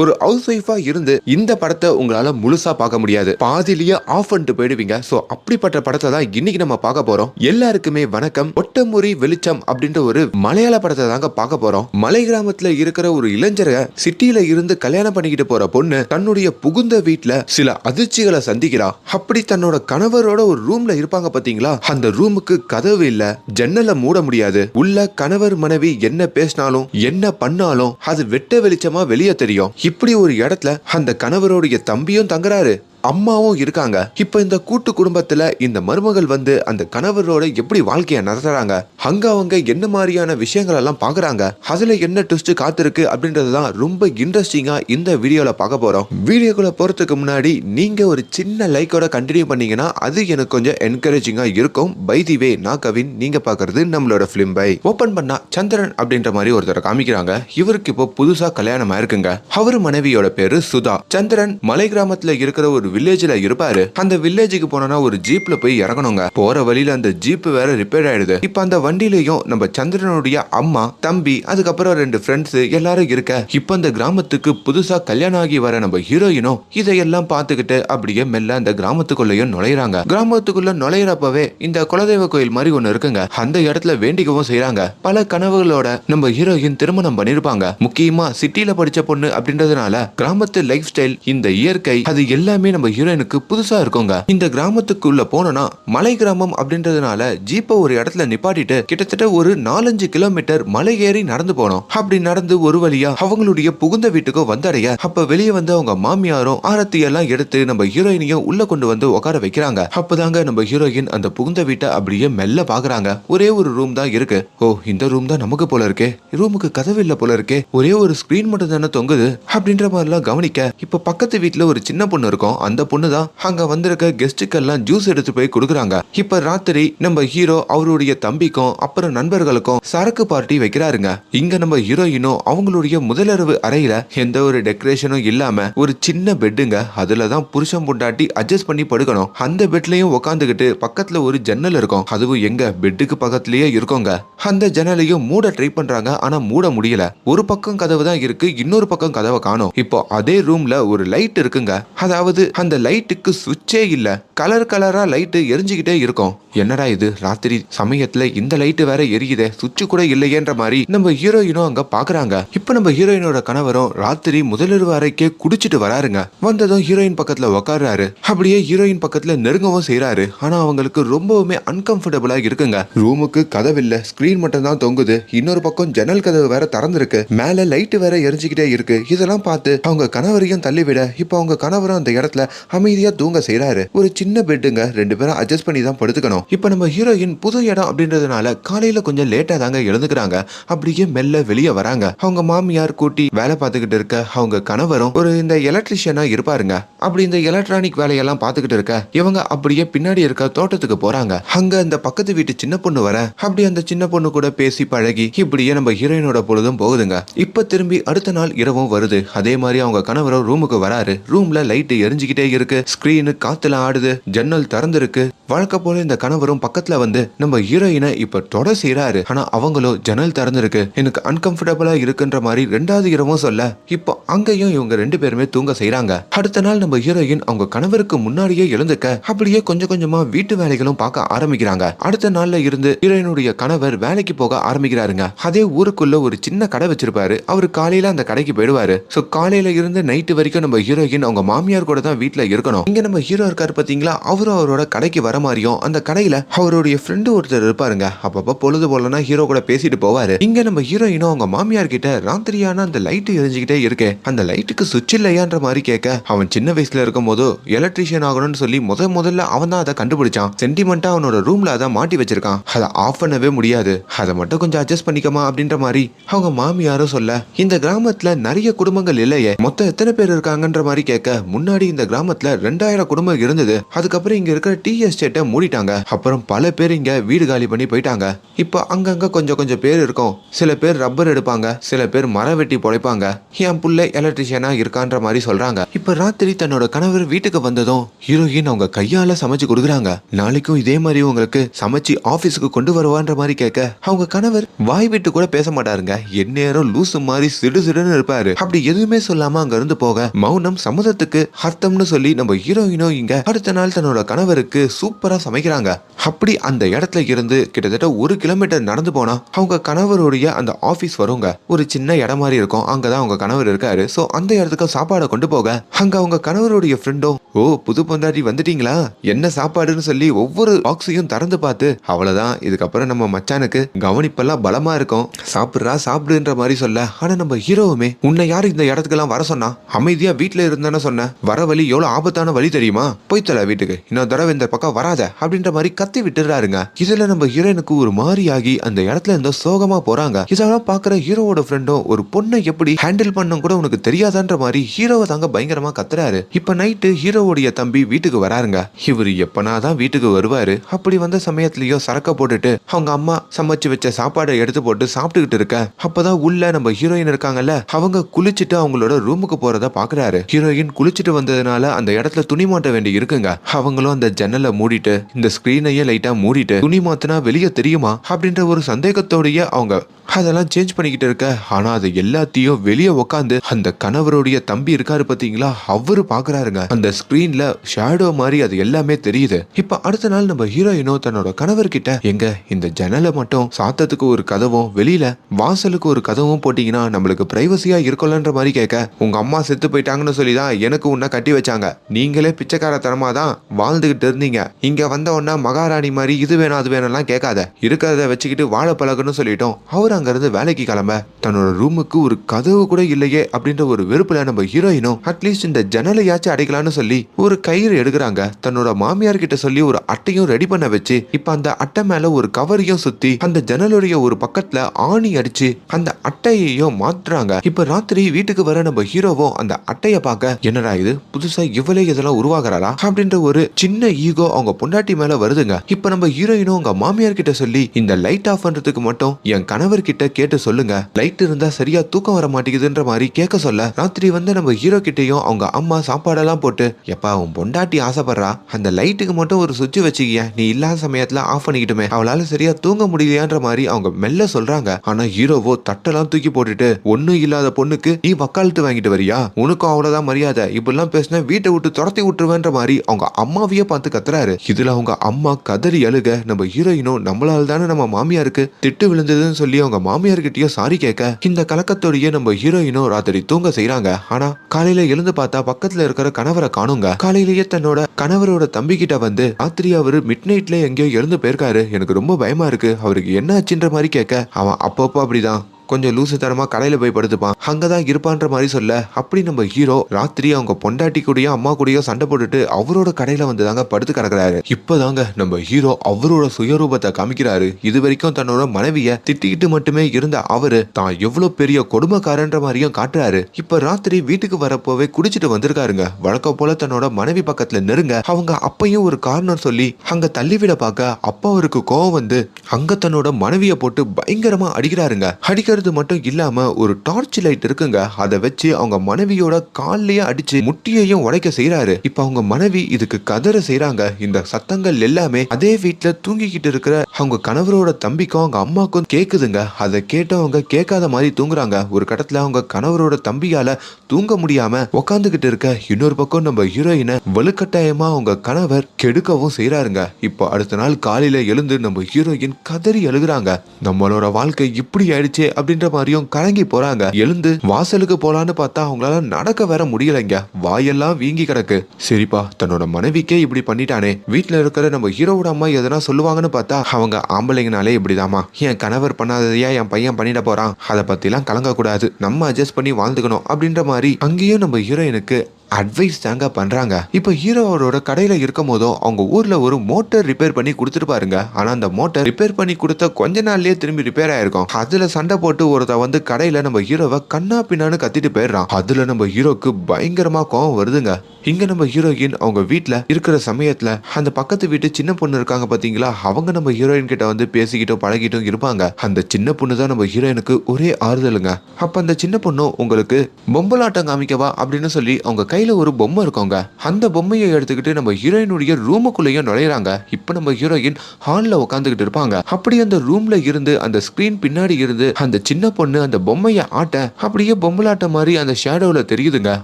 ஒரு ஹவுஸ் ஒய்ஃபா இருந்து இந்த படத்தை உங்களால முழுசா பார்க்க முடியாது. பாதிலேயே ஆஃப் பண்ணிட்டு போயிடுவீங்க. சோ அப்படிப்பட்ட படத்தை தான் இன்னைக்கு நம்ம பார்க்க போறோம். எல்லாருக்குமே வணக்கம். ஒட்டமுறி வெளிச்சம் அப்படின்ற ஒரு மலையாள படத்தை தாங்க பார்க்க போறோம். மலை கிராமத்துல இருக்கிற ஒரு இளைஞரை சிட்டியில இருந்து கல்யாணம் பண்ணிக்கிட்டு போற பொண்ணு தன்னுடைய புகுந்த வீட்டுல சில அதிர்ச்சிகளை சந்திக்கிறா. அப்படி தன்னோட கணவரோட ஒரு ரூம்ல இருப்பாங்க பாத்தீங்களா? அந்த ரூமுக்கு கதவு இல்ல. ஜன்னலை மூட முடியாது. உள்ள கணவர் மனைவி என்ன பேசினாலும் என்ன பண்ணாலும் அது வெட்ட வெளிச்சமா வெளியே தெரியும். இப்படி ஒரு இடத்துல அந்த கணவருடைய தம்பியும் தங்குறாரு. அம்மாவும் இருக்காங்க. இப்ப இந்த கூட்டு குடும்பத்துல இந்த மருமகள் வந்து அந்த கணவரோட எப்படி வாழ்க்கையை நடத்துறாங்க அங்க அவங்க என்ன மாதிரியான விஷயங்கள் எல்லாம் பாக்குறாங்க? அதுல என்ன ட்விஸ்ட் காத்திருக்கு அப்படின்றதுதான் ரொம்ப இன்ட்ரெஸ்டிங்கா இந்த வீடியோல பார்க்க போறோம். வீடியோக்குள்ள போறதுக்கு முன்னாடி நீங்க ஒரு சின்ன லைக்கோட கண்டினியூ பண்ணீங்கன்னா அது எனக்கு கொஞ்சம் என்கரேஜிங்கா இருக்கும். பை தி வே நான் கவின் நீங்க பாக்குறது நம்மளோட பிலிம் பை. ஓபன் பண்ணா சந்திரன் அப்படின்ற மாதிரி ஒருத்தர் காமிக்கிறாங்க. இவருக்கு இப்போ புதுசா கல்யாணம் ஆயிருக்குங்க அவர் மனைவியோட பேரு சுதா. சந்திரன் மலை கிராமத்துல இருக்கிற ஒரு வில்லேஜ்ல இருப்பாரு. அந்த வில்லேஜுக்கு போனோம்னா ஒரு ஜீப்ல போய் இறங்கணுங்க. போற வழியில அந்த ஜீப் வேற ரிப்பேர் ஆயிடுது. இப்ப அந்த வண்டியிலையும் நம்ம சந்திரனுடைய அம்மா தம்பி அதுக்கப்புறம் ரெண்டு ஃப்ரெண்ட்ஸ் எல்லாரும் இருக்க. இப்ப அந்த கிராமத்துக்கு புதுசா கல்யாணம் ஆகி வர நம்ம ஹீரோயினும் இதையெல்லாம் பார்த்துக்கிட்டு அப்படியே மெல்ல அந்த கிராமத்துக்குள்ளேயும் நுழையிறாங்க. கிராமத்துக்குள்ள நுழையிறப்பவே இந்த குலதெய்வ கோயில் மாதிரி ஒண்ணு இருக்குங்க. அந்த இடத்துல வேண்டிக்கவும் செய்யறாங்க பல கனவுகளோட நம்ம ஹீரோயின் திருமணம் பண்ணிருப்பாங்க. முக்கியமா சிட்டில படிச்ச பொண்ணு அப்படின்றதுனால கிராமத்து லைஃப் ஸ்டைல் இந்த இயற்கை அது எல்லாமே நம்ம ஹீரோயினுக்கு புதுசா இருக்குங்க. இந்த கிராமத்துக்குள்ள போனோம்னா மலை கிராமம் அப்படின்றதுனால ஜீப்பை ஒரு இடத்துல நிப்பாட்டிட்டு கிட்டத்தட்ட ஒரு நாலஞ்சு கிலோமீட்டர் மலை ஏறி நடந்து போனோம். அப்படி நடந்து ஒரு வழியா அவங்களுடைய புகுந்த வீட்டுக்கு வந்தடைய அப்ப வெளியே வந்து அவங்க மாமியாரும் ஆரத்தி எல்லாம் எடுத்து நம்ம ஹீரோயினையும் உள்ள கொண்டு வந்து உட்கார வைக்கிறாங்க. அப்பதாங்க நம்ம ஹீரோயின் அந்த புகுந்த வீட்டை அப்படியே மெல்ல பாக்குறாங்க. ஒரே ஒரு ரூம் தான் இருக்கு. ஓ இந்த ரூம் தான் நமக்கு போல இருக்கே. ரூமுக்கு கதவு இல்ல போல இருக்கே. ஒரே ஒரு ஸ்கிரீன் மட்டும் தானே தொங்குது. அப்படின்ற மாதிரிலாம் கவனிக்க இப்ப பக்கத்து வீட்டுல ஒரு சின்ன பொண்ணு இருக்கும். அந்த பொண்ணு தான் அங்க வந்திருக்க கெஸ்ட்டுக்கெல்லாம் ஜூஸ் எடுத்து போய் கொடுக்குறாங்க. இப்ப ராத்திரி நம்ம ஹீரோ அவருடைய தம்பிக்கும் அப்புறம் நண்பர்களுக்கும் சரக்கு பார்ட்டி வைக்கிறாருங்க. இங்க நம்ம ஹீரோயினும் அவங்களுடைய முதலரவு அறையில எந்த ஒரு டெக்கரேஷனும் இல்லாம ஒரு சின்ன பெட்டுங்க அதுல தான் புருஷன் பொண்டாட்டி அட்ஜஸ்ட் பண்ணி படுக்கணும். அந்த பெட்லயும் உட்காந்துக்கிட்டு பக்கத்துல ஒரு ஜன்னல் இருக்கும். அதுவும் எங்க பெட்டுக்கு பக்கத்துலயே இருக்கோங்க. அந்த ஜன்னலையும் மூட ட்ரை பண்றாங்க. ஆனா மூட முடியல. ஒரு பக்கம் கதவு தான் இருக்கு. இன்னொரு பக்கம் கதவை காணோம். இப்போ அதே ரூம்ல ஒரு லைட் இருக்குங்க. அதாவது அந்த லைட்டுக்கு சுவிட்சே இல்லை. கலர் கலராக லைட்டு எரிஞ்சுக்கிட்டே இருக்கும். என்னடா இது? ராத்திரி சமயத்தில் இந்த லைட்டு வேற எரியுதே. சுவிட்சு கூட இல்லையேன்ற மாதிரி நம்ம ஹீரோயினும் அங்கே பார்க்குறாங்க இப்போ நம்ம ஹீரோயினோட கணவரும் ராத்திரி முதலிரவு அறைக்கே குடிச்சிட்டு வராருங்க. வந்ததும் ஹீரோயின் பக்கத்தில் உக்காடுறாரு அப்படியே ஹீரோயின் பக்கத்தில் நெருங்கவும் செய்கிறாரு ஆனால் அவங்களுக்கு ரொம்பவுமே அன்கம்ஃபர்டபுளாக இருக்குங்க. ரூமுக்கு கதவில்லை ஸ்க்ரீன் மட்டும் தான் தொங்குது. இன்னொரு பக்கம் ஜன்னல் கதவு வேற திறந்துருக்கு. மேலே லைட்டு வேற எரிஞ்சுக்கிட்டே இருக்கு. இதெல்லாம் பார்த்து அவங்க கணவரையும் தள்ளிவிட இப்போ அவங்க கணவரும் அந்த இடத்துல அமைதியா தூங்க செய்றாரு. ஒரு சின்ன பெட்டுங்க ரெண்டு பேரும் அட்ஜஸ்ட் பண்ணி தான் படுத்துக்கணும். இப்போ நம்ம ஹீரோயின் புது இடம் அப்படின்றதுனால காலையில கொஞ்சம் லேட்டா தாங்க எழுந்துக்கிறாங்க. அப்படியே மெல்ல வெளியே வராங்க. அவங்க மாமியார் கூட்டி வேலை பார்த்துக்கிட்டு இருக்க அவங்க கணவரும் ஒரு இந்த எலக்ட்ரிஷியனா இருப்பாருங்க. அப்படி இந்த எலக்ட்ரானிக் வேலையெல்லாம் பார்த்துக்கிட்டு இருக்க இவங்க அப்படியே பின்னாடி இருக்க தோட்டத்துக்கு போறாங்க. அங்க அந்த பக்கத்து வீட்டு சின்ன பொண்ணு வர அப்படி அந்த சின்ன பொண்ணு கூட பேசி பழகி இப்படியே நம்ம ஹீரோயினோட பொழுதும் போகுதுங்க. இப்ப திரும்பி அடுத்த நாள் இரவும் வருது. அதே மாதிரி அவங்க கணவரும் ரூமுக்கு வராரு. ரூம்ல லைட் எரிஞ்சுக்கிட்டே இருக்கு. ஸ்கிரீனு காத்துல ஆடுது. ஜன்னல் திறந்திருக்கு. வழக்க போல இந்த கணவரும் பக்கத்துல வந்து நம்ம ஹீரோயினை இப்ப தொட செய்யறாரு ஆனா அவங்களும் ஜன்னல் திறந்திருக்கு. எனக்கு அன்கம்ஃபர்டபுளா இருக்குன்ற மாதிரி ரெண்டாவது இரவும் சொல்ல இப்போ அங்கேயும் இவங்க ரெண்டு பேருமே தூங்க செய்யறாங்க அடுத்த நாள் நம்ம ஹீரோயின் அவங்க கணவருக்கு முன்னாடியே எழுந்துக்க அப்படியே கொஞ்சம் கொஞ்சமா வீட்டு வேலைகளும் பார்க்க ஆரம்பிக்கிறாங்க. அடுத்த நாள்ல இருந்து ஹீரோயினுடைய கணவர் வேலைக்கு போக ஆரம்பிக்கிறாருங்க. அதே ஊருக்குள்ள ஒரு சின்ன கடை வச்சிருப்பாரு. அவர் காலையில அந்த கடைக்கு போயிடுவாரு. சோ காலையில இருந்து நைட்டு வரைக்கும் நம்ம ஹீரோயின் அவங்க மாமியார் கூட தான் வீட்டில் இருக்கணும். இங்க நம்ம ஹீரோ இருக்காரு பார்த்தீங்களா அவரும் அவரோட கடைக்கு வர மாதிரியும் அந்த கடையில அவருடைய ஃப்ரெண்டு ஒருத்தர் இருப்பாருங்க. அப்பப்ப பொழுது போலனா ஹீரோ கூட பேசிட்டு போவாரு. இங்க நம்ம ஹீரோயினும் அவங்க மாமியார் கிட்ட ராத்திரியான அந்த லைட்டு எரிஞ்சுக்கிட்டே இருக்கே. அந்த லைட்டுக்கு சுவிட்ச் இல்லையான்ற மாதிரி கேட்க அவன் சின்ன வயசுல இருக்கும் போது எலக்ட்ரீஷியன் ஆகணும்னு சொல்லி முத முதல்ல அவன் தான் அதை கண்டுபிடிச்சான். சென்டிமெண்டா அவனோட ரூம்ல அதை மாட்டி வச்சிருக்கான். அதை ஆஃப் பண்ணவே முடியாது. அதை மட்டும் கொஞ்சம் அட்ஜஸ்ட் பண்ணிக்கமா அப்படின்ற மாதிரி அவங்க மாமியாரும் சொல்ல இந்த கிராமத்துல நிறைய குடும்பங்கள் இல்லையே. மொத்தம் எத்தனை பேர் இருக்காங்கன்ற மாதிரி கேட்க முன்னாடி இந்த கிராமத்துல ரெண்டாயிரம் குடும்பம் இருந்தது. அதுக்கப்புறம் இங்க இருக்கிற டீ எஸ்டேட்டை மூடிட்டாங்க. அப்புறம் பல பேர் இங்க வீடு காலி பண்ணி போயிட்டாங்க. இப்ப அங்கங்க கொஞ்சம் கொஞ்சம் பேர் இருக்கும். சில பேர் ரப்பர் எடுப்பாங்க. சில பேர் மரம் வெட்டி பொழைப்பாங்க என் புள்ள எலக்ட்ரிஷியனா இருக்கான்ற மாதிரி சொல்றாங்க. இப்ப ராத்திரி தன்னோட கணவர் வீட்டுக்கு வந்ததும் ஹீரோயின் அவங்க கையால சமைச்சு கொடுக்குறாங்க. நாளைக்கும் இதே மாதிரி உங்களுக்கு சமைச்சு ஆபீஸுக்கு கொண்டு வருவான்ற மாதிரி கேட்க அவங்க கணவர் வாய் விட்டு கூட பேச மாட்டாருங்க. எந்நேரம் லூசு மாதிரி சிடு சிடுன்னு இருப்பாரு. அப்படி எதுவுமே சொல்லாம அங்க இருந்து போக மௌனம் சமுதத்துக்கு அர்த்தம்னு சொல்லி நம்ம ஹீரோயினும் இங்க அடுத்த நாள் தன்னோட கணவருக்கு சூப்பரா சமைக்கிறாங்க. அப்படி அந்த இடத்துல இருந்து கிட்டத்தட்ட ஒரு கிலோமீட்டர் நடந்து போனா அவங்க கணவருடைய அந்த ஆபீஸ் வருங்க. ஒரு சின்ன இடம் மாதிரி இருக்கும். அங்கதான் அவங்க கணவர் இருக்காரு. சோ அந்த இடத்துக்கு சாப்பாடை கொண்டு போக அங்க அவங்க கணவருடைய ஃப்ரெண்டும் ஓ புது பொண்டாட்டி வந்துட்டீங்களா? என்ன சாப்பாடுன்னு சொல்லி ஒவ்வொரு பாக்ஸையும் திறந்து பார்த்து அவ்வளவுதான். இதுக்கப்புறம் நம்ம மச்சானுக்கு கவனிப்பெல்லாம் பலமா இருக்கும். சாப்பிடுறா சாப்பிடுன்ற மாதிரி சொல்ல. ஆனா நம்ம ஹீரோவுமே உன்னை யாரு இந்த இடத்துக்கெல்லாம் வர சொன்னா? அமைதியா வீட்டுல இருந்தானே சொன்ன. வர வழி எவ்வளவு ஆபத்தான வழி தெரியுமா? போய் தல வீட்டுக்கு. இன்னொரு தடவை இந்த பக்கம் வராத. அப்படின்ற மாதிரி கத்தி விட்டுறாருங்க இதுல நம்ம ஹீரோனுக்கு ஒரு மாதிரி ஆகி அந்த இடத்துல இருந்தோ சோகமா போறாங்க. இதெல்லாம் பாக்குற ஹீரோவோட ஃப்ரெண்டும் ஒரு பொண்ணை எப்படி ஹேண்டில் பண்ணும் கூட உனக்கு தெரியாதான்ற மாதிரி ஹீரோவை தாங்க பயங்கரமா கத்துறாரு. இப்ப நைட்டு ஹீரோ ஹீரோவுடைய தம்பி வீட்டுக்கு வராருங்க. இவர் எப்பனாதான் வீட்டுக்கு வருவாரு அப்படி வந்த சமயத்திலயோ சரக்க போட்டுட்டு அவங்க அம்மா சமைச்சு வச்ச சாப்பாடை எடுத்து போட்டு சாப்பிட்டுக்கிட்டு இருக்க. அப்பதான் உள்ள நம்ம ஹீரோயின் இருக்காங்கல்ல அவங்க குளிச்சுட்டு அவங்களோட ரூமுக்கு போறத பாக்குறாரு. ஹீரோயின் குளிச்சுட்டு வந்ததுனால அந்த இடத்துல துணி மாட்ட வேண்டி இருக்குங்க. அவங்களும் அந்த ஜன்னலை மூடிட்டு இந்த ஸ்கிரீனையே லைட்டா மூடிட்டு துணி மாத்தினா வெளியே தெரியுமா அப்படின்ற ஒரு சந்தேகத்தோடயே அவங்க அதெல்லாம் சேஞ்ச் பண்ணிக்கிட்டு இருக்க. ஆனா அது எல்லாத்தையும் வெளியே உட்காந்து அந்த கணவருடைய தம்பி இருக்காரு பாத்தீங்களா? அவரு பாக்குறாருங்க. அந்த ஸ்கிரீன்ல ஷேடோ மாதிரி அது எல்லாமே தெரியுது. இப்ப அடுத்த நாள் நம்ம ஹீரோயினோ தன்னோட கணவர்கிட்ட எங்க இந்த ஜன்னலை மட்டும் சாத்தத்துக்கு ஒரு கதவும் வெளியில வாசலுக்கு ஒரு கதவும் போட்டீங்கன்னா நம்மளுக்கு பிரைவசியா இருக்கலன்ற மாதிரி கேட்க உங்க அம்மா செத்து போயிட்டாங்கன்னு சொல்லி தான் எனக்கு உன்ன கட்டி வச்சாங்க. நீங்களே பிச்சைக்காரத்தனமா தான் வாழ்ந்துகிட்டு இருந்தீங்க. இங்க வந்த உடனே மகாராணி மாதிரி இது வேணும் அது வேணும்லாம் கேட்காத. இருக்கிறத வச்சுக்கிட்டு வாழ பழகுன்னு சொல்லிட்டோம். அவர் அங்கிருந்து வேலைக்கு கிளம்ப தன்னோட ரூமுக்கு ஒரு கதவு கூட இல்லையே அப்படின்ற ஒரு வெறுப்புல நம்ம ஹீரோயினும் அட்லீஸ்ட் இந்த ஜன்னலையாச்சும் அடைக்கலாம்னு சொல்லி ஒரு கயிறு எடுக்கிறாங்க. தன்னோட மாமியார் கிட்ட சொல்லி ஒரு அட்டையும் ரெடி பண்ண வச்சு இப்ப அந்த அட்டை மேல ஒரு கவரையும் சுத்தி அந்த ஜன்னலுடைய ஒரு பக்கத்துல ஆணி அடிச்சு அந்த அட்டையையும் மாத்துறாங்க. இப்ப ராத்திரி வீட்டுக்கு வர நம்ம ஹீரோவும் அந்த அட்டைய பார்க்க என்னடா இது? புதுசா இவ்வளவு இதெல்லாம் உருவாகிறாரா அப்படின்ற ஒரு சின்ன ஈகோ அவங்க பொண்டாட்டி மேல வருதுங்க. இப்ப நம்ம ஹீரோயினும் உங்க மாமியார் கிட்ட சொல்லி இந்த லைட் ஆஃப் பண்றதுக்கு மட்டும் என் கணவர் கிட்ட கேட்டு சொல்லுங்க. லைட் இருந்தா சரியா தூக்கம் வர மாட்டேங்குதுன்ற மாதிரி கேட்க சொல்ல ராத்திரி வந்து நம்ம ஹீரோ கிட்டயும் அவங்க அம்மா சாப்பாடெல்லாம் போட்டு எப்பா உன் பொண்டாட்டி ஆசைப்படுறா? அந்த லைட்டுக்கு மட்டும் ஒரு சுவிட்ச் வச்சுக்கிய. நீ இல்லாத சமயத்துல ஆஃப் பண்ணிக்கிட்டுமே. அவளால சரியா தூங்க முடியலையான்ற மாதிரி அவங்க மெல்ல சொல்றாங்க. ஆனா ஹீரோவோ தட்டெல்லாம் தூக்கி போட்டுட்டு ஒண்ணும் இல்லாத பொண்ணுக்கு நீ வக்காலத்து வாங்கிட்டு வரியா? உனக்கும் அவ்வளவுதான் மரியாதை. இப்படிலாம் பேசினா வீட்டை விட்டு துரத்தி விட்டுருவேன்ற மாதிரி அவங்க அம்மாவையே பார்த்து கத்துறாரு. இதுல அவங்க அம்மா கதறி அழுக நம்ம ஹீரோயினும் நம்மளால தானே நம்ம மாமியாருக்கு திட்டு விழுந்ததுன்னு சொல்லி அவங்க மாமியார்கிட்டயும் சாரி கேட்க இந்த கலக்கத்தோடயே நம்ம ஹீரோயினும் ராத்திரி தூங்க செய்யறாங்க ஆனா காலையில எழுந்து பார்த்தா பக்கத்துல இருக்கிற கணவரை காணும் காணுங்க. காலையிலேயே தன்னோட கணவரோட தம்பி கிட்ட வந்து ராத்திரி அவரு மிட் நைட்ல எங்கேயோ எழுந்து போயிருக்காரு. எனக்கு ரொம்ப பயமா இருக்கு. அவருக்கு என்ன ஆச்சுன்ற மாதிரி கேட்க அவன் அப்பப்போ அப்படிதான். கொஞ்சம் லூசுத்தனமா கடையில போய் படுத்துப்பான். அங்கதான் இருப்பான்ற மாதிரி சொல்ல அப்படி நம்ம ஹீரோ ராத்திரி அவங்க பொண்டாட்டி கூடயோ அம்மா கூடயோ சண்டை போட்டுட்டு அவரோட கடையில வந்து தாங்க படுத்து கிடக்குறாரு. இப்பதாங்க நம்ம ஹீரோ அவரோட சுயரூபத்தை காமிக்கிறாரு. இது வரைக்கும் தன்னோட மனைவிய திட்டிக்கிட்டு மட்டுமே இருந்த அவரு தான் எவ்வளவு பெரிய கொடுமைக்காரன்ற மாதிரியும் காட்டுறாரு. இப்ப ராத்திரி வீட்டுக்கு வரப்போவே குடிச்சிட்டு வந்திருக்காருங்க. வழக்கம் போல தன்னோட மனைவி பக்கத்துல நெருங்க அவங்க அப்பையும் ஒரு காரணம் சொல்லி அங்க தள்ளிவிட பார்க்க அப்பா அவருக்கு கோவம் வந்து அங்க தன்னோட மனைவியை போட்டு பயங்கரமா அடிக்கிறாருங்க. அடிக்கிறது மட்டும் இல்லாம ஒரு டார்ச் லைட் இருக்குங்க. அதை வச்சு அவங்க மனைவியோட கால்லயே அடிச்சு முட்டியையும் உடைக்க செய்யறாரு இப்ப அவங்க மனைவி இதுக்கு கதற செய்றாங்க. இந்த சத்தங்கள் எல்லாமே அதே வீட்டுல தூங்கிக்கிட்டு இருக்கிற அவங்க கணவரோட தம்பிக்கும் அவங்க அம்மாக்கும் கேக்குதுங்க. அதை கேட்டவங்க கேட்காத மாதிரி தூங்குறாங்க. ஒரு கட்டத்துல அவங்க கணவரோட தம்பியால தூங்க முடியாம உக்காந்துகிட்டு இருக்க இன்னொரு பக்கம் நம்ம ஹீரோயினை வலுக்கட்டாயமா அவங்க கணவர் கெடுக்கவும் செய்யறாருங்க இப்போ அடுத்த நாள் காலையில எழுந்து நம்ம ஹீரோயின் கதறி அழுகுறாங்க. நம்மளோட வாழ்க்கை இப்படி ஆயிடுச்சே அப்படின்ற மாதிரியும் கலங்கி போறாங்க. எழுந்து வாசலுக்கு போலான்னு பார்த்தா அவங்களால நடக்க வர முடியலைங்க. வாயெல்லாம் வீங்கி கிடக்கு. சரிப்பா தன்னோட மனைவிக்கே இப்படி பண்ணிட்டானே. வீட்டுல இருக்கிற நம்ம ஹீரோவோட அம்மா எதனா சொல்லுவாங்கன்னு பார்த்தா அவங்க ஆம்பளைங்கனாலே இப்படிதாம்மா. என் கணவர் பண்ணாததையா என் பையன் பண்ணிட போறான். அதை பத்திலாம் கலங்க கூடாது நம்ம அட்ஜஸ்ட் பண்ணி வாழ்ந்துக்கணும் அப்படின்ற மாதிரி அங்கேயும் நம்ம ஹீரோயினுக்கு அட்வைஸ் தாங்க பண்றாங்க. இப்போ ஹீரோ அவரோட கடையில இருக்கும் போதும் அவங்க ஊர்ல ஒரு மோட்டர் ரிப்பேர் பண்ணி கொடுத்துருப்பாருங்க ஆனா அந்த மோட்டர் ரிப்பேர் பண்ணி கொடுத்த கொஞ்ச நாள்லயே திரும்பி ரிப்பேர் ஆயிருக்கும். அதுல சண்டை போட்டு ஒருத்த வந்து கடையில நம்ம ஹீரோவை கண்ணா பின்னான்னு கத்திட்டு போயிடுறான். அதுல நம்ம ஹீரோக்கு பயங்கரமா கோவம் வருதுங்க. இங்க நம்ம ஹீரோயின் அவங்க வீட்டில் இருக்கிற சமயத்துல அந்த பக்கத்து வீட்டு சின்ன பொண்ணு இருக்காங்க பாத்தீங்களா? அவங்க நம்ம ஹீரோயின் கிட்ட வந்து பேசிக்கிட்டும் பழகிட்டும் இருப்பாங்க. அந்த சின்ன பொண்ணு தான் நம்ம ஹீரோயினுக்கு ஒரே ஆறுதலுங்க. அப்ப அந்த சின்ன பொண்ணு உங்களுக்கு பொம்பலாட்டம் காமிக்கவா அப்படின்னு சொல்லி அவங்க கை கையில் ஒரு பொம்மை இருக்கோங்க. அந்த பொம்மையை எடுத்துக்கிட்டு நம்ம ஹீரோயினுடைய ரூமுக்குள்ளேயும் நுழையிறாங்க. இப்போ நம்ம ஹீரோயின் ஹால்ல உட்காந்துக்கிட்டு இருப்பாங்க. அப்படி அந்த ரூம்ல இருந்து அந்த ஸ்கிரீன் பின்னாடி இருந்து அந்த சின்ன பொண்ணு அந்த பொம்மையை ஆட்ட அப்படியே பொம்மலாட்ட மாதிரி அந்த ஷேடோவில் தெரியுதுங்க.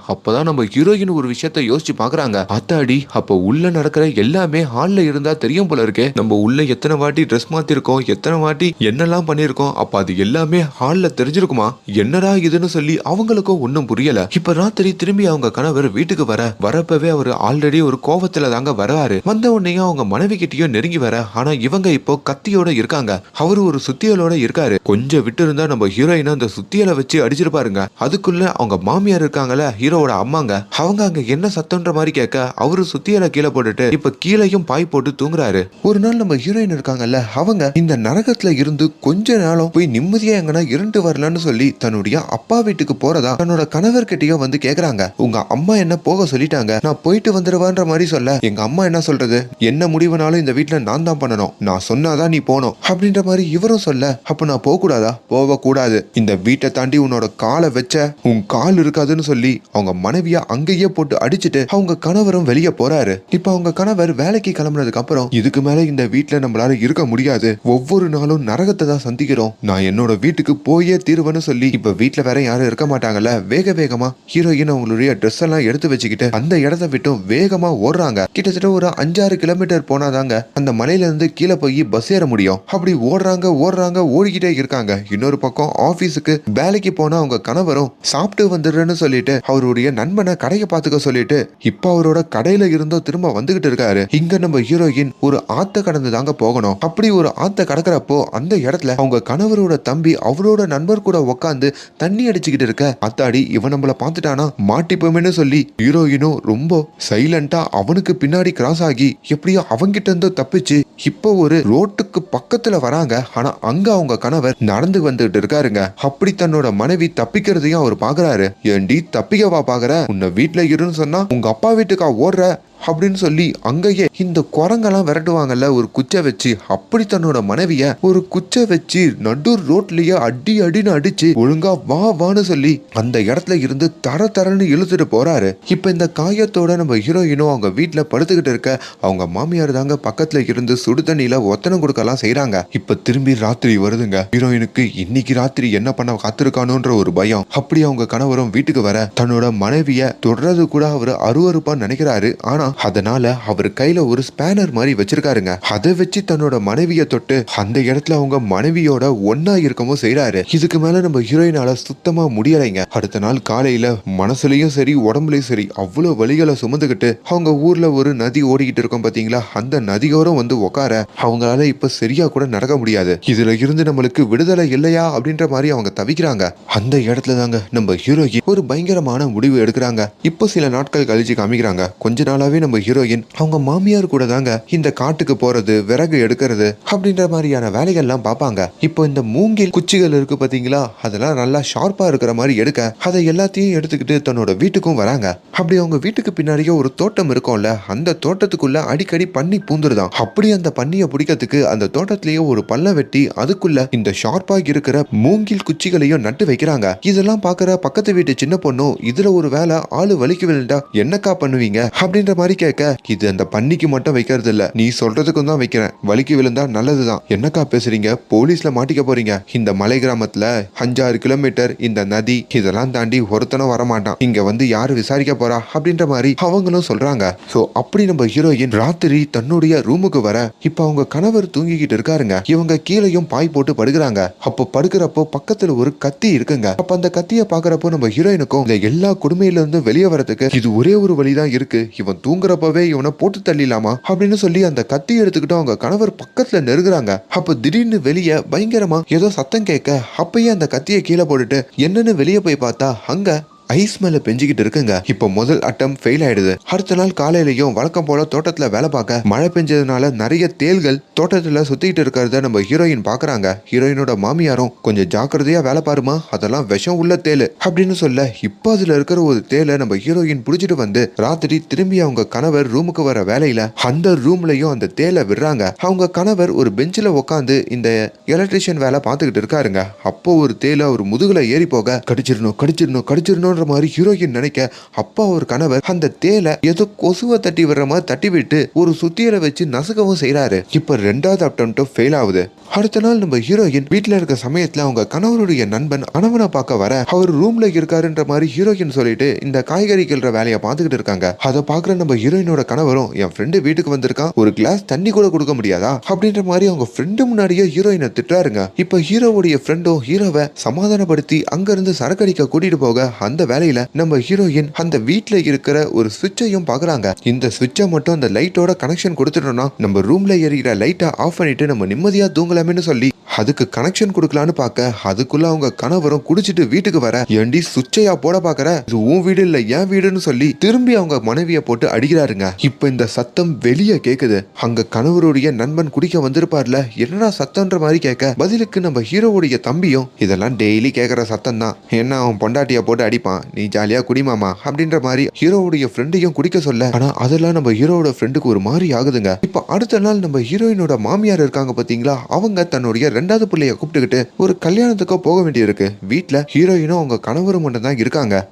அப்போதான் நம்ம ஹீரோயின் ஒரு விஷயத்த யோசிச்சு பாக்குறாங்க. அத்தாடி அப்போ உள்ள நடக்கிற எல்லாமே ஹால்ல இருந்தா தெரியும் போல இருக்கே. நம்ம உள்ள எத்தனை வாட்டி ட்ரெஸ் மாத்திருக்கோம் எத்தனை வாட்டி என்னெல்லாம் பண்ணிருக்கோம் அப்போ அது எல்லாமே ஹால்ல தெரிஞ்சிருக்குமா? என்னடா இதுன்னு சொல்லி அவங்களுக்கும் ஒன்றும் புரியல. இப்ப ராத்திரி திரும்பி அவங்க கணவர் வீட்டுக்கு வர வரப்பவே அவர் ஆல்ரெடி ஒரு கோவத்துல தாங்க வராரு வந்த உடனே அவங்க மனைவி கிட்டயும் நெருங்கி வர ஆனா இவங்க இப்போ கத்தியோட இருக்காங்க. அவரு ஒரு சுத்தியலோட இருக்காரு. கொஞ்சம் விட்டு இருந்தா நம்ம ஹீரோயினை அந்த சுத்தியலை வச்சு அடிச்சிருப்பாருங்க. அதுக்குள்ள அவங்க மாமியார் இருக்காங்கல்ல ஹீரோவோட அம்மாங்க. அவங்க அங்க என்ன சத்தம்ன்ற மாதிரி கேட்க அவரு சுத்தியலை கீழே போட்டுட்டு இப்ப கீழேயும் பாய் போட்டு தூங்குறாரு. ஒரு நாள் நம்ம ஹீரோயின் இருக்காங்கல்ல அவங்க இந்த நரகத்துல இருந்து கொஞ்ச நாளும் போய் நிம்மதியா எங்கன்னா இருண்டு வரலன்னு சொல்லி தன்னுடைய அப்பா வீட்டுக்கு போறதா தன்னோட கணவர்கிட்டயோ வந்து கேக்குறாங்க. உங்க அம்மா அம்மா என்ன போக சொல்லிட்டாங்க? நான் போயிட்டு வந்துடுவான்ற மாதிரி சொல்ல. எங்க அம்மா என்ன சொல்றது? என்ன முடிவுனாலும் இந்த வீட்டுல நான் தான் பண்ணணும். நான் சொன்னாதான் நீ போனோம் அப்படின்ற மாதிரி இவரும் சொல்ல. அப்ப நான் போக கூடாதா போக கூடாது இந்த வீட்டை தாண்டி உன்னோட காலை வச்ச உன் கால் இருக்காதுன்னு சொல்லி அவங்க மனைவியா அங்கேயே போட்டு அடிச்சிட்டு அவங்க கணவரும் வெளியே போறாரு. இப்ப அவங்க கணவர் வேலைக்கு கிளம்புனதுக்கு அப்புறம் இதுக்கு மேல இந்த வீட்டுல நம்மளால இருக்க முடியாது. ஒவ்வொரு நாளும் நரகத்தை தான் சந்திக்கிறோம். நான் என்னோட வீட்டுக்கு போயே தீருவேன்னு சொல்லி இப்ப வீட்டுல வேற யாரும் இருக்க மாட்டாங்கல்ல. வேக வேகமா ஹீரோயின் அவங்களுடைய ட்ரெஸ் எல்லாம் எடுத்து வச்சுக்கிட்டு அந்த இடத்த விட்டு வேகமா ஓடுறாங்க. கிட்டத்தட்ட ஒரு அஞ்சாறு கிலோமீட்டர் போனாதாங்க அந்த மலையில இருந்து கீழே போய் பஸ் ஏற முடியும். அப்படி ஓடுறாங்க ஓடுறாங்க ஓடிக்கிட்டே இருக்காங்க. இன்னொரு பக்கம் ஆபீஸுக்கு வேலைக்கு போனா அவங்க கணவரும் சாப்பிட்டு வந்துடுறேன்னு சொல்லிட்டு அவருடைய நண்பனை கடையை பார்த்துக்க சொல்லிட்டு இப்ப அவரோட கடையில இருந்தோ திரும்ப வந்துகிட்டு இருக்காரு. இங்க நம்ம ஹீரோயின் ஒரு ஆத்த கடந்து தாங்க போகணும். அப்படி ஒரு ஆத்த கடக்கிறப்போ அந்த இடத்துல அவங்க கணவரோட தம்பி அவரோட நண்பர் கூட உட்காந்து தண்ணி அடிச்சுக்கிட்டு இருக்க. அத்தாடி இவன் நம்மள பார்த்துட்டானா? மாட்டிப்போமேன்னு சொல்லி ஹீரோயினும் ரொம்ப சைலண்டா அவனுக்கு பின்னாடி கிராஸ் ஆகி எப்படியோ அவங்கிட்ட இருந்தோ தப்பிச்சு இப்போ ஒரு ரோட்டுக்கு பக்கத்துல வராங்க. ஆனா அங்க அவங்க கணவர் நடந்து வந்துட்டு இருக்காருங்க. அப்படி தன்னோட மனைவி தப்பிக்கிறதையும் அவர் பாக்குறாரு. ஏண்டி தப்பிக்கவா பாக்குற? உன்னை வீட்டுல இருன்னு சொன்னா உங்க அப்பா வீட்டுக்கா ஓடுற? அப்படின்னு சொல்லி அங்கேயே இந்த குரங்கெல்லாம் விரட்டுவாங்கல்ல ஒரு குச்சை வச்சு. அப்படி தன்னோட மனைவிய ஒரு குச்சை வச்சு நடு ரோட்லயே அடி அடின்னு அடிச்சு ஒழுங்கா வா வான்னு சொல்லி அந்த இடத்துல இருந்து தர தரன்னு இழுத்துட்டு போறாரு. இப்ப இந்த காயத்தோட நம்ம ஹீரோயினும் அவங்க வீட்டுல படுத்துக்கிட்டு இருக்க அவங்க மாமியார் தாங்க பக்கத்துல இருந்து சுடு தண்ணியில ஒத்தனம் கொடுக்கலாம் செய்யறாங்க இப்ப திரும்பி ராத்திரி வருதுங்க. ஹீரோயினுக்கு இன்னைக்கு ராத்திரி என்ன பண்ண காத்திருக்கானுன்ற ஒரு பயம். அப்படி அவங்க கணவரும் வீட்டுக்கு வர தன்னோட மனைவிய தொடர்றது கூட அவர் அருவறுப்பா நினைக்கிறாரு. ஆனா அதனால அவர் கையில ஒரு ஸ்பேனர் மாதிரி வச்சிருக்காருங்க. அதை வச்சு தன்னோட மனைவிய தொட்டு அந்த இடத்துல அவங்க மனைவியோட ஒன்னா இருக்கவும் செய்யறாரு இதுக்கு மேல நம்ம ஹீரோயினால சுத்தமா முடியலைங்க. அடுத்த நாள் காலையில மனசுலயும் சரி உடம்புலயும் சரி அவ்வளவு வலிகளை சுமந்துக்கிட்டு அவங்க ஊர்ல ஒரு நதி ஓடிக்கிட்டு இருக்கோம் பாத்தீங்களா? அந்த நதியோரம் வந்து உட்கார அவங்களால இப்ப சரியா கூட நடக்க முடியாது. இதுல இருந்து நம்மளுக்கு விடுதலை இல்லையா அப்படின்ற மாதிரி அவங்க தவிக்கிறாங்க. அந்த இடத்துல தாங்க நம்ம ஹீரோயின் ஒரு பயங்கரமான முடிவு எடுக்கிறாங்க. இப்போ சில நாட்கள் கழிச்சு காமிக்கிறாங்க. கொஞ்ச நாளாவே நம்ம ஹீரோயின் அவங்க மாமியார் கூட தாங்க இந்த காட்டுக்கு போறது விறகு எடுக்கிறது அப்படின்ற மாதிரியான வேலைகள்லாம் பார்ப்பாங்க. இப்போ இந்த மூங்கில் குச்சிகள் இருக்கு பாத்தீங்களா அதெல்லாம் நல்லா ஷார்ப்பா இருக்கிற மாதிரி எடுக்க அதை எல்லாத்தையும் எடுத்துக்கிட்டு தன்னோட வீட்டுக்கும் வராங்க. அப்படி அவங்க வீட்டுக்கு பின்னாடியே ஒரு தோட்டம் இருக்கும்ல அந்த தோட்டத்துக்குள்ள அடிக்கடி பன்னி பூந்துருதான். அப்படி அந்த பன்னியை பிடிக்கிறதுக்கு அந்த தோட்டத்திலேயே ஒரு பள்ளம் வெட்டி அதுக்குள்ள இந்த ஷார்ப்பா இருக்கிற மூங்கில் குச்சிகளையும் நட்டு வைக்கிறாங்க. இதெல்லாம் பாக்குற பக்கத்து வீட்டு சின்ன பொண்ணும் இதுல ஒரு வேலை ஆளு வலிக்கு விழுந்தா என்னக்கா பண்ணுவீங்க? அப்படின்ற மாதிரி கேட்க இது அந்த பன்னிக்கு மட்டும் வைக்கிறது இல்ல நீ சொல்றதுக்கும் தான் வைக்கிறேன். வலிக்கு விழுந்தா நல்லதுதான். என்னக்கா பேசுறீங்க? போலீஸ்ல மாட்டிக்க போறீங்க. இந்த மலை கிராமத்துல அஞ்சாறு கிலோமீட்டர் இந்த நதி இதெல்லாம் தாண்டி ஒருத்தனும் வரமாட்டான். இங்க வந்து யாரு விசாரிக்க போறா? அப்படின்ற மாதிரி அவங்களும் சொல்றாங்க. சோ அப்படி நம்ம ஹீரோயின் ராத்திரி தன்னுடைய ரூமுக்கு வர இப்ப அவங்க கணவர் தூங்கிக்கிட்டு இருக்காருங்க. இவங்க கீழேயும் பாய் போட்டு படுக்கிறாங்க. அப்போ படுக்கிறப்போ பக்கத்துல ஒரு கத்தி இருக்குங்க. அப்ப அந்த கத்திய பாக்குறப்போ நம்ம ஹீரோயினுக்கும் இந்த எல்லா கொடுமையில இருந்து வெளியே வரதுக்கு இது ஒரே ஒரு வழிதான் இருக்கு. இவன் தூங்குறப்பவே இவனை போட்டு தள்ளிடலாமா அப்படின்னு சொல்லி அந்த கத்தி எடுத்துக்கிட்டு அவங்க கணவர் பக்கத்துல நெருங்குறாங்க. அப்ப திடீர்னு வெளியே பயங்கரமா ஏதோ சத்தம் கேட்க அப்பயே அந்த கத்தியை கீழே போட்டுட்டு என்னன்னு வெளியே போய் பார்த்தா அங்க ஐஸ் மேல பெஞ்சுக்கிட்டு இருக்குங்க. இப்போ முதல் அட்டம் ஃபெயில் ஆயிடுது. அடுத்த நாள் காலையிலயும் வழக்கம் போல தோட்டத்துல வேலை பார்க்க மழை பெஞ்சதுனால நிறைய தேள்கள் தோட்டத்துல சுத்திட்டு இருக்கிறத நம்ம ஹீரோயின் பாக்குறாங்க ஹீரோயினோட மாமியாரும் கொஞ்சம் ஜாக்கிரதையா வேலை பாருமா அதெல்லாம் விஷம் உள்ள தேள் அப்படின்னு சொல்ல இப்போ அதுல இருக்கிற ஒரு தேலை நம்ம ஹீரோயின் புடிச்சிட்டு வந்து ராத்திரி திரும்பி அவங்க கணவர் ரூமுக்கு வர வேலையில அந்த ரூம்லயும் அந்த தேலை விடுறாங்க. அவங்க கணவர் ஒரு பெஞ்சில் உட்காந்து இந்த எலக்ட்ரிஷியன் வேலை பார்த்துக்கிட்டு இருக்காருங்க. அப்போ ஒரு தேலை அவர் முதுகுல ஏறி போக கடிச்சிடணும் கடிச்சிடணும் கடிச்சிடணும் கடிச்சிடணும்ன்ற மாதிரி ஹீரோயின் நினைக்க அப்பா ஒரு கணவர் அந்த தேலை ஏதோ கொசுவை தட்டி விடுற மாதிரி தட்டி விட்டு ஒரு சுத்தியலை வச்சு நசுக்கவும் செய்கிறாரு இப்ப ரெண்டாவது அப்டம்ட்டும் ஃபெயில் ஆகுது. அடுத்த நாள் நம்ம ஹீரோயின் வீட்டில் இருக்க சமயத்துல அவங்க கணவருடைய நண்பன் கணவனை பார்க்க வர அவர் ரூம்ல இருக்காருன்ற மாதிரி ஹீரோயின் சொல்லிட்டு இந்த காய்கறி கிள்ற வேலையை பார்த்துக்கிட்டு இருக்காங்க. அதை பார்க்குற நம்ம ஹீரோயினோட கணவரும் என் ஃப்ரெண்டு வீட்டுக்கு வந்திருக்கான் ஒரு கிளாஸ் தண்ணி கூட கொடுக்க முடியாதா? அப்படின்ற மாதிரி அவங்க ஃப்ரெண்டு முன்னாடியே ஹீரோயினை திட்டுறாருங்க. இப்ப ஹீரோவுடைய ஃப்ரெண்டும் ஹீரோவை சமாதானப்படுத்தி அங்கிருந்து சரக்கடிக்க கூட்டிட்டு போக அந்த வேலையில நம்ம ஹீரோயின் அந்த வீட்ல இருக்கிற ஒரு சுவிட்சையும் பாக்குறாங்க இந்த சுவிட்சை மட்டும் அந்த லைட்டோட கனெக்ஷன் கொடுத்துட்டோம்னா நம்ம ரூம்ல எரியிற லைட்டை ஆஃப் பண்ணிட்டு நம்ம நிம்மதியா தூங்கலாமேன்னு சொல்லி அதுக்கு கனெக்ஷன் கொடுக்கலான்னு பார்க்க அதுக்குள்ள அவங்க கணவரும் குடிச்சிட்டு வீட்டுக்கு வர ஏண்டி சுச்சையா போட பாக்குற? இது உன் வீடு இல்ல என் வீடுன்னு சொல்லி திரும்பி அவங்க மனைவியை போட்டு அடிக்கிறாருங்க. இப்ப இந்த சத்தம் வெளியே கேக்குது. அங்க கணவருடைய நண்பன் குடிக்க வந்திருப்பார்ல என்னடா சத்தம்ன்ற மாதிரி கேட்க பதிலுக்கு நம்ம ஹீரோவுடைய தம்பியும் இதெல்லாம் டெய்லி கேக்குற சத்தம் தான் என்ன அவன் பொண்டாட்டிய போட்டு அடிப்பான்? நீ ஜாலியா குடிமாமா அப்படின்ற மாதிரி ஹீரோவுடைய ஃப்ரெண்டையும் குடிக்க சொல்ல. ஆனா அதெல்லாம் நம்ம ஹீரோவோட ஃப்ரெண்டுக்கு ஒரு மாதிரி ஆகுதுங்க. இப்ப அடுத்த நாள் நம்ம ஹீரோயினோட மாமியார் இருக்காங்க பாத்தீங்களா? அவங்க தன்னுடைய ரெண்டாவது பிள்ளைய கூப்பிட்டுக்கிட்டு ஒரு கல்யாணத்துக்கோ போக வேண்டியிருக்கு. வீட்டில் ஹீரோயினும் அவங்க கணவரும் மட்டும்தான் இருக்காங்க.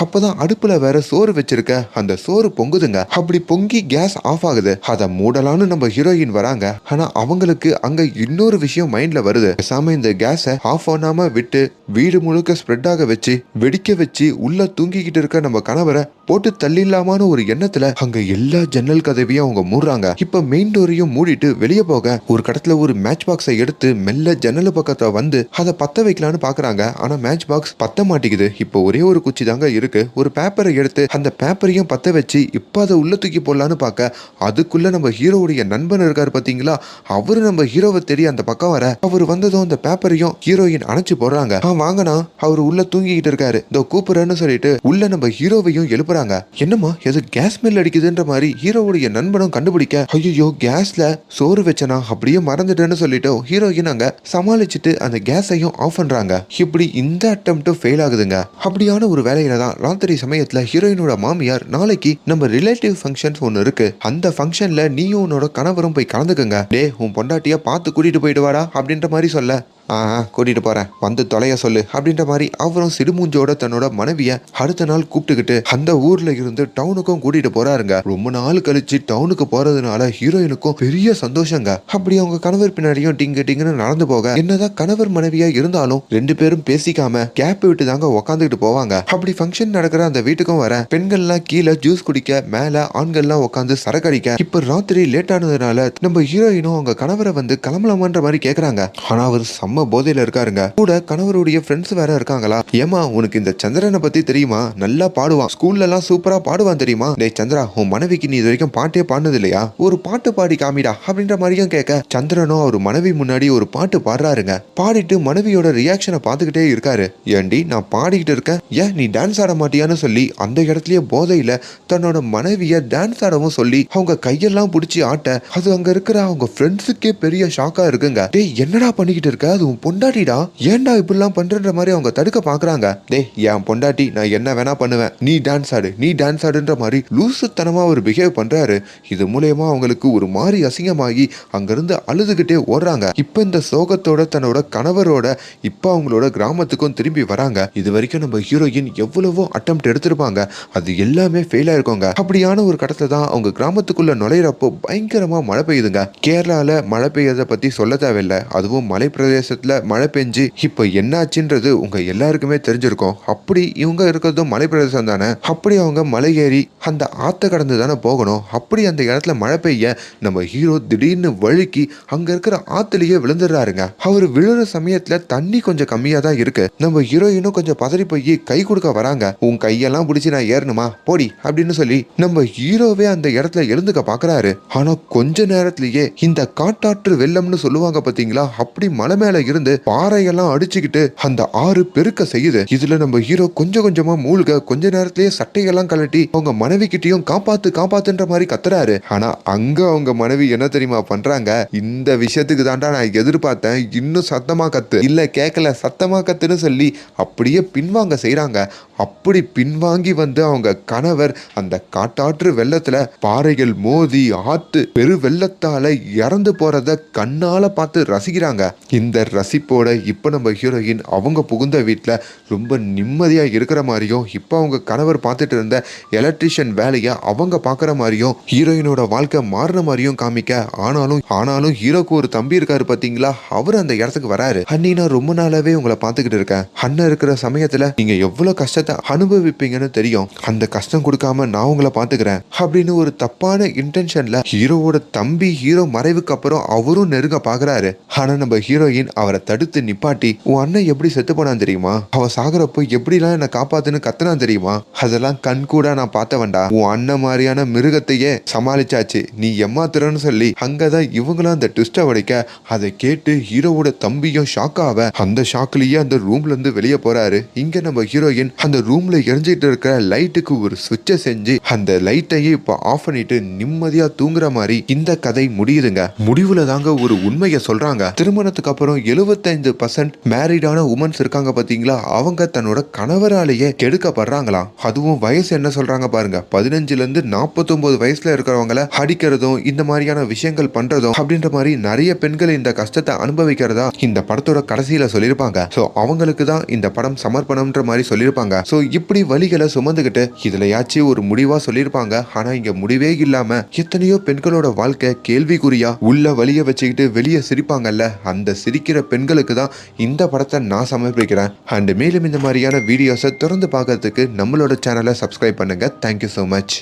அப்பதான் அடுப்புல வேற சோறு வச்சிருக்க அந்த சோறு பொங்குதுங்க. அப்படி பொங்கி கேஸ் ஆஃப் ஆகுது. அதை மூடலான்னு நம்ம ஹீரோயின் வராங்க. ஆனா அவங்களுக்கு அங்க இன்னொரு விஷயம் மைண்ட்ல வருது. பேசாம இந்த கேஸை ஆஃப் பண்ணாம விட்டு வீடு முழுக்க ஸ்ப்ரெட் ஆக வச்சு வெடிக்க வச்சு உள்ள தூங்கிக்கிட்டு இருக்க நம்ம கணவரை போட்டு தள்ளிடலாமான்னு ஒரு எண்ணத்துல அங்க எல்லா ஜன்னல் கதவையும் அவங்க மூடுறாங்க. இப்ப மெயின் டோரையும் மூடிட்டு வெளியே போக ஒரு கடத்துல ஒரு மேட்ச் பாக்ஸை எடுத்து மெல்ல ஜன்னல் பக்கத்தை வந்து அதை பத்த வைக்கலான்னு பாக்குறாங்க. ஆனா மேட்ச் பாக்ஸ் பத்த மாட்டேங்குது. இப்போ ஒரே ஒரு குச்சி தாங்க இருக்கு. ஒரு பேப்பரை எடுத்து அந்த பேப்பரையும் பத்த வச்சு இப்போ அதை உள்ள தூக்கி போடலான்னு பார்க்க அதுக்குள்ள நம்ம ஹீரோவுடைய நண்பன் இருக்காரு பாத்தீங்களா? அவரு நம்ம ஹீரோவை தெரிய அந்த பக்கம் வர அவர் வந்ததும் அந்த பேப்பரையும் ஹீரோயின் அணைச்சு போடுறாங்க. ஆ வாங்கண்ணா அவர் உள்ள தூங்கிக்கிட்டு இருக்காரு. இதோ கூப்பிடுறேன்னு சொல்லிட்டு உள்ள நம்ம ஹீரோவையும் எழுப்புற போறாங்க என்னம்மா எது கேஸ் ஸ்மெல் அடிக்குதுன்ற மாதிரி ஹீரோவுடைய நண்பனும் கண்டுபிடிக்க? ஐயோ கேஸ்ல சோறு வச்சனா அப்படியே மறந்துட்டேன்னு சொல்லிட்டு ஹீரோயின் அங்க சமாளிச்சுட்டு அந்த கேஸையும் ஆஃப் பண்றாங்க. இப்படி இந்த அட்டம்ப்டும் ஃபெயில் ஆகுதுங்க. அப்படியான ஒரு வேலையில தான் ராத்திரி சமயத்துல ஹீரோயினோட மாமியார் நாளைக்கு நம்ம ரிலேட்டிவ் ஃபங்க்ஷன்ஸ் ஒன்று இருக்கு. அந்த ஃபங்க்ஷன்ல நீயும் உன்னோட கணவரும் போய் கலந்துக்குங்க. டே உன் பொண்டாட்டியா பார்த்து கூட்டிட்டு போயிட்டு வாடா அப்படின்ற மாதிரி சொல்ல. ஆ கூட்டிட்டு போறேன். வந்து தொலைய சொல்லு அப்படின்ற மாதிரி அவரும் சிடுமூஞ்சோட தன்னோட மனைவிய அடுத்த நாள் கூப்பிட்டுக்கிட்டு அந்த ஊர்ல இருந்து டவுனுக்கும் கூட்டிட்டு போறாருங்க. ரொம்ப நாள் கழிச்சு டவுனுக்கு போறதுனால ஹீரோயினுக்கும் பெரிய சந்தோஷங்க. அப்படி அவங்க கணவர் பின்னாடியும் டிங்கு டிங்குன்னு நடந்து போக என்னதான் கணவர் மனைவியா இருந்தாலும் ரெண்டு பேரும் பேசிக்காம கேப் விட்டு தாங்க உக்காந்துக்கிட்டு போவாங்க. அப்படி ஃபங்க்ஷன் நடக்கிற அந்த வீட்டுக்கும் வர பெண்கள்லாம் கீழே ஜூஸ் குடிக்க மேல ஆண்கள்லாம் உட்காந்து சரக்கடிக்க இப்ப ராத்திரி லேட் ஆனதுனால நம்ம ஹீரோயினும் அவங்க கணவரை வந்து கிளம்பலாமான்ற மாதிரி கேக்குறாங்க. ஆனா அவர் செம்ம போதையில இருக்காருங்க. கூட கணவருடைய ஃப்ரெண்ட்ஸ் வேற இருக்காங்களா? ஏமா உனக்கு இந்த சந்திரனை பத்தி தெரியுமா? நல்லா பாடுவான். ஸ்கூல்ல எல்லாம் சூப்பரா பாடுவான் தெரியுமா? டேய் சந்திரா உன் மனைவிக்கு நீ இது வரைக்கும் பாட்டே பாடினது இல்லையா ஒரு பாட்டு பாடி காமிடா அப்படின்ற மாதிரியும் கேட்க சந்திரனும் அவர் மனைவி முன்னாடி ஒரு பாட்டு பாடுறாருங்க. பாடிட்டு மனைவியோட ரியாக்ஷனை பார்த்துக்கிட்டே இருக்காரு. ஏண்டி நான் பாடிக்கிட்டு இருக்கேன். ஏன் நீ டான்ஸ் ஆட மாட்டியான்னு சொல்லி அந்த இடத்துலயே போதையில தன்னோட மனைவிய டான்ஸ் ஆடவும் சொல்லி அவங்க கையெல்லாம் பிடிச்சி ஆட்ட அது அங்க இருக்கிற அவங்க ஃப்ரெண்ட்ஸுக்கே பெரிய ஷாக்கா இருக்குங்க. டேய் என்னடா பண்ணிக்கிட்டு இருக்க? அது உன் பொண்டாட்டிடா ஏன்டா இப்படிலாம் பண்றன்ற மாதிரி அவங்க தடுக்க பாக்குறாங்க. டே என் பொண்டாட்டி நான் என்ன வேணா பண்ணுவேன். நீ டான்ஸ் ஆடு நீ டான்ஸ் ஆடுன்ற மாதிரி லூசுத்தனமா அவர் பிஹேவ் பண்றாரு. இது மூலயமா அவங்களுக்கு ஒரு மாதிரி அசிங்கமாகி அங்கிருந்து அழுதுகிட்டே ஓடுறாங்க. இப்ப இந்த சோகத்தோட தன்னோட கணவரோட இப்ப அவங்களோட கிராமத்துக்கும் திரும்பி வராங்க. இது வரைக்கும் நம்ம ஹீரோயின் எவ்வளவோ அட்டம் எடுத்திருப்பாங்க. அது எல்லாமே ஃபெயில் ஆயிருக்கோங்க. அப்படியான ஒரு கடத்துல தான் அவங்க கிராமத்துக்குள்ள நுழையிறப்போ பயங்கரமா மழை பெய்யுதுங்க. கேரளால மழை பெய்யறத பத்தி சொல்ல தேவையில்லை. அதுவும் மலை பிரதேசத்துல மழை பெஞ்சு இப்போ என்னாச்சுன்றது உங்க எல்லாருக்குமே தெரிஞ்சிருக்கும். அப்படி இவங்க இருக்கிறதும் மலை பிரதேசம் தானே? அப்படி அவங்க மலை ஏறி அந்த ஆத்த கடந்து தானே போகணும்? அப்படி அந்த இடத்துல மழை பெய்ய நம்ம ஹீரோ திடீர்னு வழுக்கி அங்க இருக்கிற ஆத்துலயே விழுந்துடுறாருங்க. அவர் விழுற சமயத்துல தண்ணி கொஞ்சம் கம்மியா தான் இருக்கு. நம்ம ஹீரோயினும் கொஞ்சம் பதறி போய் கை கொடுக்க வராங்க. உன் கையெல்லாம் பிடிச்சி நான் ஏறணுமா? போடி அப்படின்னு சொல்லி நம்ம ஹீரோவே அந்த இடத்துல எழுந்துக்க பாக்குறாரு. ஆனா கொஞ்ச நேரத்திலேயே இந்த காட்டாற்று வெள்ளம்னு சொல்லுவாங்க பாத்தீங்களா? அப்படி மலை மேல இருந்து பாறையெல்லாம் அடிச்சுக்கிட்டு அந்த ஆறு பெருக்க செய்யுது. இதுல நம்ம ஹீரோ கொஞ்சம் கொஞ்சமா மூழ்க கொஞ்ச நேரத்திலேயே சட்டையெல்லாம் கழட்டி அவங்க மனைவி கிட்டயும் காப்பாத்து காப்பாத்துன்ற மாதிரி கத்துறாரு. ஆனா அங்க அவங்க மனைவி என்ன தெரியுமா பண்றாங்க? இந்த விஷயத்துக்கு தாண்டா நான் எதிர்பார்த்தேன். இன்னும் சத்தமா கத்து. இல்ல கேட்கல சத்தமா கத்துன்னு சொல்லி அப்படியே பின்வாங்க செய்யறாங்க அப்படி பின்வாங்கி வந்து அவங்க கணவர் அந்த காட்டாற்று வெள்ளத்துல பாறைகள் மோதி ஆத்து பெரு வெள்ளத்தால இறந்து போறத கண்ணால பார்த்து ரசிக்கிறாங்க. இந்த ரசிப்போட இப்போ நம்ம ஹீரோயின் அவங்க புகுந்த வீட்டில் ரொம்ப நிம்மதியாக இருக்கிற மாதிரியும் இப்போ அவங்க கணவர் பார்த்துட்டு இருந்த எலக்ட்ரிஷியன் வேலையை அவங்க பார்க்குற மாதிரியும் ஹீரோயினோட வாழ்க்கை மாறின மாதிரியும் காமிக்க ஆனாலும் ஆனாலும் ஹீரோக்கு ஒரு தம்பி இருக்காரு பார்த்தீங்களா? அவர் அந்த இடத்துக்கு வராரு. அண்ணி நான் ரொம்ப நாளாவே உங்களை பார்த்துக்கிட்டு இருக்கேன். அண்ணன் இருக்கிற சமயத்தில் நீங்கள் எவ்வளோ கஷ்டத்தை அனுபவிப்பீங்கன்னு தெரியும். அந்த கஷ்டம் கொடுக்காம நான் உங்களை பார்த்துக்கிறேன். அப்படின்னு ஒரு தப்பான இன்டென்ஷனில் ஹீரோவோட தம்பி ஹீரோ மறைவுக்கு அப்புறம் அவரும் நெருங்க பார்க்குறாரு. ஆனால் நம்ம ஹீரோயின் அவரை தடுத்து நிப்பாட்டி உன் அண்ணன் எப்படி செத்து போனான் தெரியுமா? அவ சாகுறப்போ எப்படிலாம் என்னை காப்பாத்துன்னு கத்தனா தெரியுமா? அதெல்லாம் கண் கூட நான் பார்த்தவன்டா. உன் அண்ணன் மாதிரியான மிருகத்தையே சமாளிச்சாச்சு. நீ ஏமாத்துறன்னு சொல்லி அங்கதான் இவங்களும் அந்த ட்விஸ்ட உடைக்க அதை கேட்டு ஹீரோவோட தம்பியும் ஷாக் ஆவ. அந்த ஷாக்லயே அந்த ரூம்ல இருந்து வெளியே போறாரு. இங்க நம்ம ஹீரோயின் அந்த ரூம்ல எரிஞ்சிட்டு இருக்கிற லைட்டுக்கு ஒரு சுவிட்சை செஞ்சு அந்த லைட்டையே இப்ப ஆஃப் பண்ணிட்டு நிம்மதியா தூங்குற மாதிரி இந்த கதை முடியுதுங்க. முடிவுல தாங்க ஒரு உண்மையை சொல்றாங்க. திருமணத்துக்கு அப்புறம் எழுபத்தைந்து பர்சன்ட் மேரிடான உமன்ஸ் இருக்காங்க பாத்தீங்களா? அவங்க தன்னோட கணவராலேயே கெடுக்கப்படுறாங்களாம் அதுவும் வயசு என்ன சொல்றாங்க பாருங்க. பதினஞ்சுல இருந்து நாற்பத்தொன்பது வயசுல இருக்கிறவங்கள அடிக்கிறதும் இந்த மாதிரியான விஷயங்கள் பண்றதும் அப்படின்ற மாதிரி நிறைய பெண்கள் இந்த கஷ்டத்தை அனுபவிக்கிறதா இந்த படத்தோட கடைசியில சொல்லியிருப்பாங்க. சோ அவங்களுக்கு தான் இந்த படம் சமர்ப்பணம்ன்ற மாதிரி சொல்லியிருப்பாங்க. சோ இப்படி வழிகளை சுமந்துக்கிட்டு இதுலயாச்சும் ஒரு முடிவா சொல்லியிருப்பாங்க. ஆனா இங்க முடிவே இல்லாம எத்தனையோ பெண்களோட வாழ்க்கை கேள்விக்குறியா உள்ள வழிய வச்சுக்கிட்டு வெளியே சிரிப்பாங்கல்ல? அந்த சிரிக்கிற பெண்களுக்கு தான் இந்த படத்தை நான் சமர்ப்பிக்கிறேன். அண்ட் மேலும் இந்த மாதிரியான வீடியோஸை தொடர்ந்து பார்க்கறதுக்கு நம்மளோட சேனலை சப்ஸ்கிரைப் பண்ணுங்க. Thank you so much